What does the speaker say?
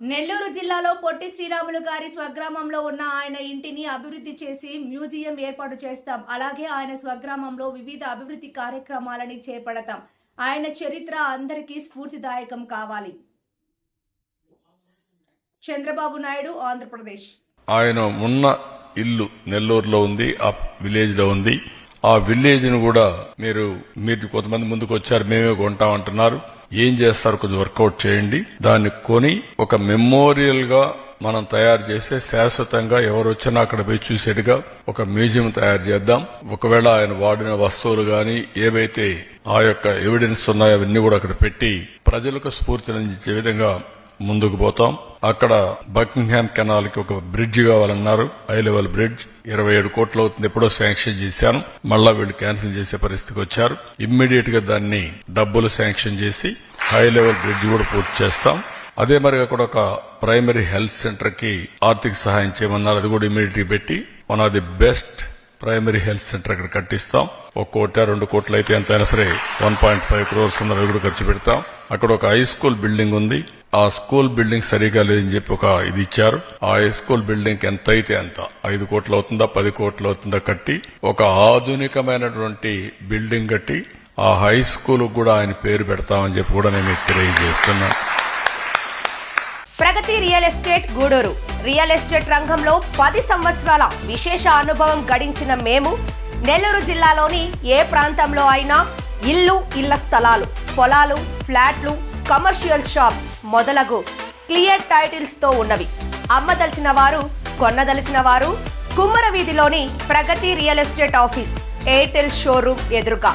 నెల్లూరు జిల్లాలో పొట్టి శ్రీరాములు గారి స్వగ్రామంలో ఉన్న ఆయన ఇంటిని అభివృద్ధి చేసి మ్యూజియం ఏర్పాటు చేస్తాం. అలాగే ఆయన స్వగ్రామంలో వివిధ అభివృద్ధి కార్యక్రమాలని చేపడతాం. ఆయన చరిత్ర అందరికీ స్ఫూర్తిదాయకం కావాలి. చంద్రబాబు నాయుడు ఆంధ్రప్రదేశ్. ఆయన ఉన్న ఇల్లు నెల్లూరులో ఉంది ఆ విలేజ్లో ఉంది. ఆ విలేజ్ను కూడా మీరు మీరు కొంతమంది ముందుకు వచ్చారు మేమే కొంటామంటున్నారు. ఏం చేస్తారు? కొద్ది వర్కౌట్ చేయండి. దాన్ని కొని ఒక మెమోరియల్గా మనం తయారు చేసే శాశ్వతంగా ఎవరు వచ్చినా అక్కడ పోయి చూసేట్టుగా ఒక మ్యూజియం తయారు చేద్దాం. ఒకవేళ ఆయన వాడిన వస్తువులు గాని ఏవైతే ఆ యొక్క ఎవిడెన్స్ ఉన్నాయో అవన్నీ కూడా అక్కడ పెట్టి ప్రజలకు స్ఫూర్తినిచ్చే విధంగా ముందుకు పోతాం. అక్కడ బకింగ్హామ్ కెనాల్కి ఒక బ్రిడ్జ్ కావాలన్నారు. High level bridge. ఇరవై ఏడు కోట్లు అవుతుంది. ఎప్పుడో శాంక్షన్ చేశాను. మళ్ళా వీళ్ళు క్యాన్సిల్ చేసే పరిస్థితికి వచ్చారు. ఇమ్మీడియట్గా దాన్ని డబ్బులు శాంక్షన్ చేసి హై లెవెల్ బ్రిడ్జ్ కూడా పూర్తి చేస్తాం. అదే మరి అక్కడ ఒక ప్రైమరీ హెల్త్ సెంటర్కి ఆర్థిక సహాయం చేయమన్నారు. అది కూడా ఇమ్మీడియట్ పెట్టి one of the best primary health center ఇక్కడ కట్టిస్తాం. ఒక కోట రెండు కోట్లు అయితే ఎంతైనా సరే వన్ పాయింట్ ఫైవ్ క్రోర్స్ ఉన్నది కూడా ఖర్చు పెడతాం. అక్కడ ఒక హై స్కూల్ బిల్డింగ్ ఉంది. ఆ స్కూల్ బిల్డింగ్ సరిగా లేదని చెప్పి ఒక ఇది ఇచ్చారు. ఆ హై స్కూల్ బిల్డింగ్ ఎంత అయితే అంత ఐదు కోట్లు అవుతుందా పది కోట్లు అవుతుందా కట్టి ఒక ఆధునికమైనటువంటి బిల్డింగ్ కట్టి ఆ హై స్కూల్ కూడా ఆయన పేరు పెడతామని చెప్పి కూడా నేను మీకు Pragati real estate Gudur. Real estate రంగంలో పది సంవత్సరాల విశేష అనుభవం గడించిన మేము నెల్లూరు జిల్లాలోని ఏ ప్రాంతంలో అయినా ఇల్లు ఇళ్ళ స్థలాలు పొలాలు ఫ్లాట్లు కమర్షియల్ షాప్స్ మొదలగు క్లియర్ టైటిల్స్తో ఉన్నవి. అమ్మదలిచిన వారు కొన్నదలిచిన వారు కుమ్మర వీధిలోని Pragati real estate office Airtel showroom ఎదురుగా.